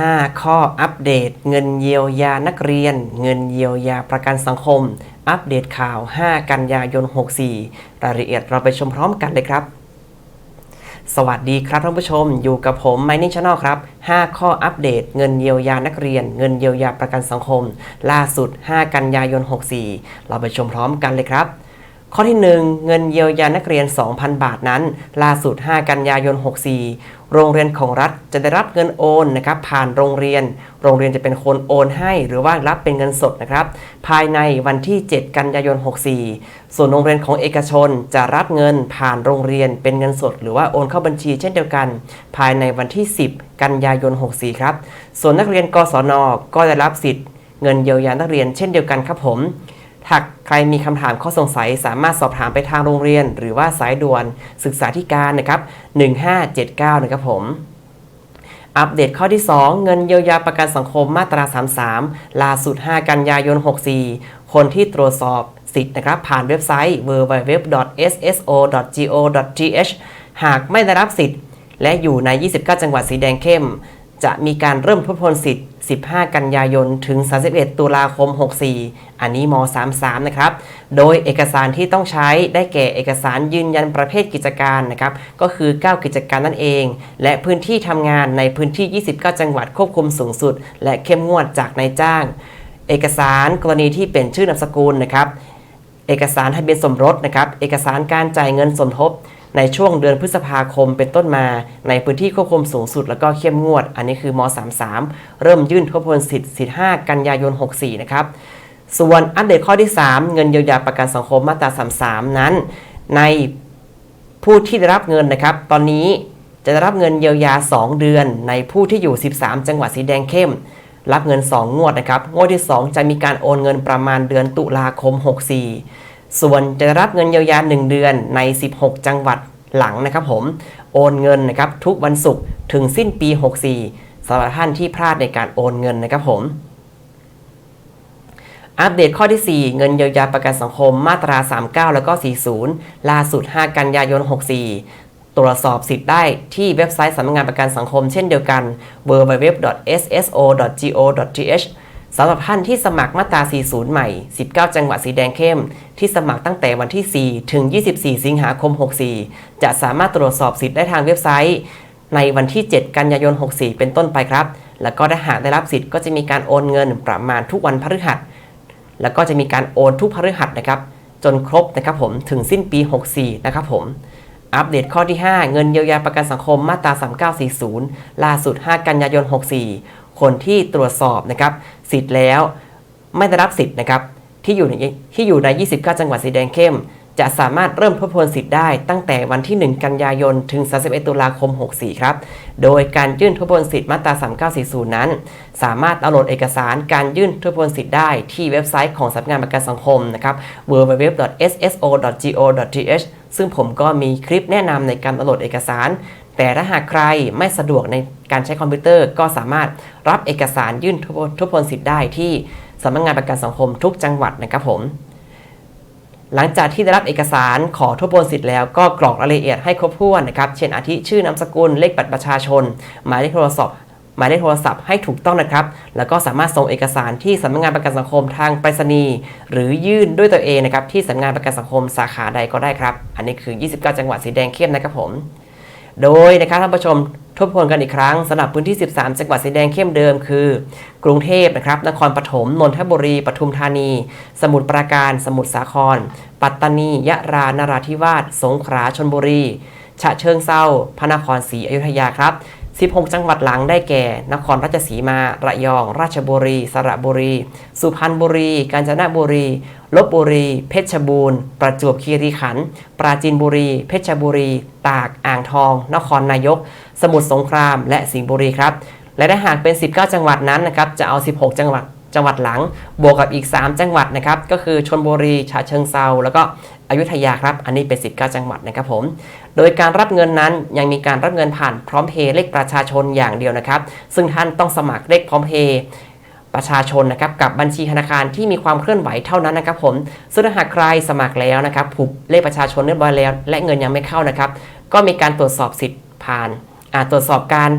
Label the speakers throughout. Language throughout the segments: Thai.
Speaker 1: 5 ข้ออัปเดต เงินเยียวยานักเรียน เงินเยียวยาประกันสังคม อัปเดตข่าว 5 กันยายน 64 รายละเอียดเราไปชมพร้อมกันเลยครับ สวัสดีครับท่านผู้ชม อยู่กับผมไมนิ่งชาแนลครับ 5 ข้ออัปเดต เงินเยียวยานักเรียน เงินเยียวยาประกันสังคม ล่าสุด 5 กันยายน 64 เราไปชมพร้อมกันเลยครับ ข้อที่ 1 เงินเยียวยานักเรียน 2,000 บาทนั้น ล่าสุด 5 กันยายน 64 โรงเรียนของรัฐจะได้รับเงินโอนนะครับผ่านโรงเรียน โรงเรียนจะเป็นคนโอนให้หรือว่ารับเป็นเงินสดนะครับ ภายในวันที่ 7 กันยายน 64 ส่วนโรงเรียนของเอกชนจะรับเงินผ่านโรงเรียนเป็นเงินสด หรือว่าโอนเข้าบัญชีเช่นเดียวกัน ภายในวันที่ 10 กันยายน 64 ครับ ส่วนนักเรียนกศนก็ได้รับสิทธิ์ เงินเยียวยานักเรียนเช่นเดียวกันครับผม หากใครมีคำถามข้อสงสัยสามารถสอบถามไปทางโรงเรียน หรือว่าสายด่วนศึกษาธิการนะครับ 1579 นะครับผมอัปเดตข้อที่ 2 เงินเยียวยาประกันสังคมมาตรา 33ล่าสุด 5 กันยายน 64 คนที่ตรวจสอบสิทธิ์นะครับ ผ่านเว็บไซต์ www.sso.go.th หากไม่ได้รับสิทธิ์ และอยู่ใน 29 จังหวัดสีแดงเข้ม จะมีการเริ่มทบทวนสิทธิ์ 15 กันยายน ถึง 31 ตุลาคม 64 อันนี้ม 33 นะครับ โดยเอกสารที่ต้องใช้ได้แก่เอกสารยืนยันประเภทกิจการนะครับ ก็คือ 9 กิจการนั่นเอง และพื้นที่ทำงานในพื้นที่ 29 จังหวัดควบคุมสูงสุด และเข้มงวดจากนายจ้าง เอกสารกรณีที่เป็นชื่อนามสกุลนะครับ เอกสารทะเบียนสมรสนะครับ เอกสารการจ่ายเงินสมทบ ในช่วงเดือนพฤษภาคมเป็นต้นมา ในพื้นที่ควบคุมสูงสุดแล้วก็เข้มงวด อันนี้คือม 33 เริ่มยื่นทบทวนสิทธิ์15กันยายน 64 นะครับ ส่วนอัปเดตข้อที่ 3 เงินเยียวยาประกันสังคมมาตรา 33 นั้น ในผู้ที่ได้รับเงินนะครับ ตอนนี้จะได้รับเงินเยียวยา 2 เดือน ในผู้ที่อยู่ 13 จังหวัดสีแดงเข้ม รับเงิน 2 งวดนะครับ งวดที่ 2 จะมีการโอนเงินประมาณเดือนตุลาคม 64 ส่วนจะได้รับเงินเยียวยา 1 เดือนใน 16 จังหวัด หลังนะครับผมโอนเงินนะครับทุกวันศุกร์ถึงสิ้นปี 64สำหรับท่านที่พลาดในการโอนเงินนะครับผมอัปเดตข้อที่ 4 เงินเยียวยาประกันสังคมมาตรา 39 แล้วก็ 40 ล่าสุด 5 กันยายน 64 ตรวจสอบสิทธิ์ได้ที่เว็บไซต์สำนักงานประกันสังคมเช่นเดียวกัน www.sso.go.th สำหรับท่านที่สมัครมาตรา 40 ใหม่ 19 จังหวัดสีแดงเข้ม ที่สมัครตั้งแต่วันที่ 4 ถึง 24 สิงหาคม 64 จะสามารถตรวจสอบสิทธิ์ได้ทางเว็บไซต์ ในวันที่ 7 กันยายน 64 เป็นต้นไปครับ แล้วก็ถ้าหากได้รับสิทธิ์ก็จะมีการโอนเงินประมาณทุกวันพฤหัส แล้วก็จะมีการโอนทุกพฤหัสนะครับ จนครบนะครับผม ถึงสิ้นปี 64 นะครับผมอัปเดตข้อที่ 5 เงินเยียวยาประกันสังคมมาตรา 3940 ล่าสุด 5 กันยายน 64 คนที่ตรวจสอบนะครับสิทธิ์แล้วไม่ได้รับสิทธิ์นะครับที่อยู่ในที่อยู่ใน 29 จังหวัดสีแดงเข้ม จะสามารถเริ่มทบทวนสิทธิ์ได้ตั้งแต่วันที่ 1 กันยายน ถึง 31 ตุลาคม 64 ครับ โดยการยื่นทบทวนสิทธิ์มาตรา 3940 นั้น สามารถดาวน์โหลดเอกสารการยื่นทบทวนสิทธิ์ได้ที่เว็บไซต์ของสำนักงานประกันสังคมนะครับ www.sso.go.th ซึ่งผมก็มีคลิปแนะนำในการดาวน์โหลดเอกสาร แต่ถ้าหากใครไม่สะดวกในการใช้คอมพิวเตอร์ ก็สามารถรับเอกสารยื่นทบทวนสิทธิ์ได้ที่สำนักงานประกันสังคมทุกจังหวัดนะครับผมหลังจากที่ได้รับเอกสารขอทบทวนสิทธิ์แล้วก็กรอกรายละเอียดให้ครบถ้วนนะครับ เช่นอาทิชื่อนามสกุลเลขบัตรประชาชน หมายเลขโทรศัพท์หมายเลขโทรศัพท์ให้ถูกต้องนะครับ แล้วก็สามารถส่งเอกสารที่สำนักงานประกันสังคมทางไปรษณีย์หรือยื่นด้วยตัวเองนะครับที่สำนักงานประกันสังคมสาขาใดก็ได้ครับ อันนี้คือ 29 จังหวัดสีแดงเข้มนะครับผม โดยนะครับท่านผู้ชมทบทวนกันอีกครั้งสำหรับพื้นที่ 13 จังหวัดสีแดงเข้มเดิมคือ กรุงเทพนะครับ นครปฐม นนทบุรี ปทุมธานี สมุทรปราการ สมุทรสาคร ปัตตานี ยะรา นราธิวาส สงขลาชลบุรี ฉะเชิงเซาพระนครศรีอยุธยาครับ 16 จังหวัดหลังได้แก่ นครราชสีมา ระยอง ราชบุรี สระบุรี สุพรรณบุรี กาญจนบุรี ลบบุรี เพชรบูรณ์ ประจวบคีรีขันธ์ปราจีนบุรี เพชรบุรี ตาก อ่างทอง นครนายก สมุทรสงคราม และสิงห์บุรีครับ และถ้าหากเป็น 19 จังหวัดนั้นนะครับ จะเอา 16 จังหวัด จังหวัดหลัง บวกกับอีก 3 จังหวัดนะครับ ก็คือชลบุรี ฉะเชิงเซา แล้วก็อยุธยาครับ อันนี้เป็น 19 จังหวัดนะครับผม โดยการรับเงินนั้นยังมีการรับเงินผ่านพร้อมเพย์เลขประชาชนอย่างเดียวนะครับ ซึ่งท่านต้องสมัครเลขพร้อมเพย์ ประชาชนนะครับกับบัญชีธนาคารที่มีความเคลื่อนไหวเท่านั้นนะครับผมซึ่งถ้าหากใครสมัครแล้วนะครับผูกเลขประชาชนเรียบร้อยแล้ว และเงินยังไม่เข้านะครับ ก็มีการตรวจสอบสิทธิ์ผ่านตรวจสอบการ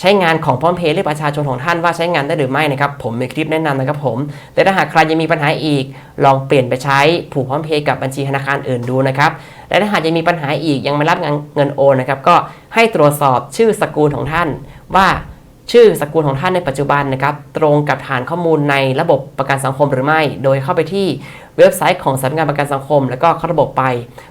Speaker 1: ใช้งานของพร้อมเพย์เลขประชาชนของท่านว่าใช้งานได้หรือไม่นะครับ ผมมีคลิปแนะนำนะครับผม แต่ถ้าหากใครยังมีปัญหาอีก ลองเปลี่ยนไปใช้ผูกพร้อมเพย์กับบัญชีธนาคารอื่นดูนะครับและถ้าหากยังมีปัญหาอีกยังไม่รับเงินเงินโอนนะครับก็ให้ตรวจสอบชื่อสกุลของท่านว่า ชื่อสกุลของท่านในปัจจุบันนะครับตรงกับฐานข้อมูลในระบบประกันสังคมหรือไม่ โดยเข้าไปที่เว็บไซต์ของสำนักงานประกันสังคม แล้วก็เข้าระบบไป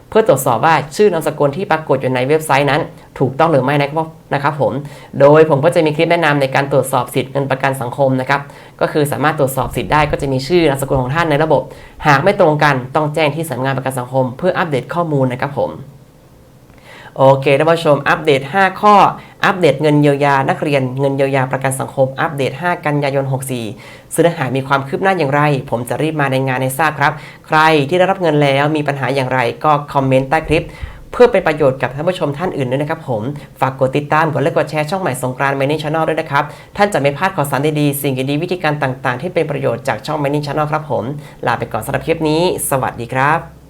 Speaker 1: เพื่อตรวจสอบว่าชื่อนามสกุลที่ปรากฏอยู่ในเว็บไซต์นั้น ถูกต้องหรือไม่นะครับนะครับผม โดยผมก็จะมีคลิปแนะนำในการตรวจสอบสิทธิ์เงินประกันสังคมนะครับก็คือสามารถตรวจสอบสิทธิ์ได้ก็จะมีชื่อนามสกุลของท่านในระบบ หากไม่ตรงกันต้องแจ้งที่สำนักงานประกันสังคม เพื่ออัปเดตข้อมูลนะครับผม โอเคท่านผู้ชม อัปเดต 5 ข้อ อัปเดตเงินเยียวยานักเรียน เงินเยียวยาประกันสังคม อัปเดต 5 กันยายน 64ซึ่งถ้าหามีความคืบหน้าอย่างไร ผมจะรีบมาในงานในทราบครับ ใครที่ได้รับเงินแล้วมีปัญหาอย่างไร ก็คอมเมนต์ใต้คลิปเพื่อเป็นประโยชน์กับท่านผู้ชมท่านอื่นด้วยนะครับผม ฝากกดติดตาม กดไลค์ กดแชร์ช่องใหม่สงกรานต์ Mining Channel ด้วยนะครับ ท่านจะไม่พลาดข่าวสารดีๆ สิ่งดีๆ วิธีการต่างๆ ที่เป็นประโยชน์จากช่อง Mining Channel ครับผม ลาไปก่อนสำหรับคลิปนี้ สวัสดีครับ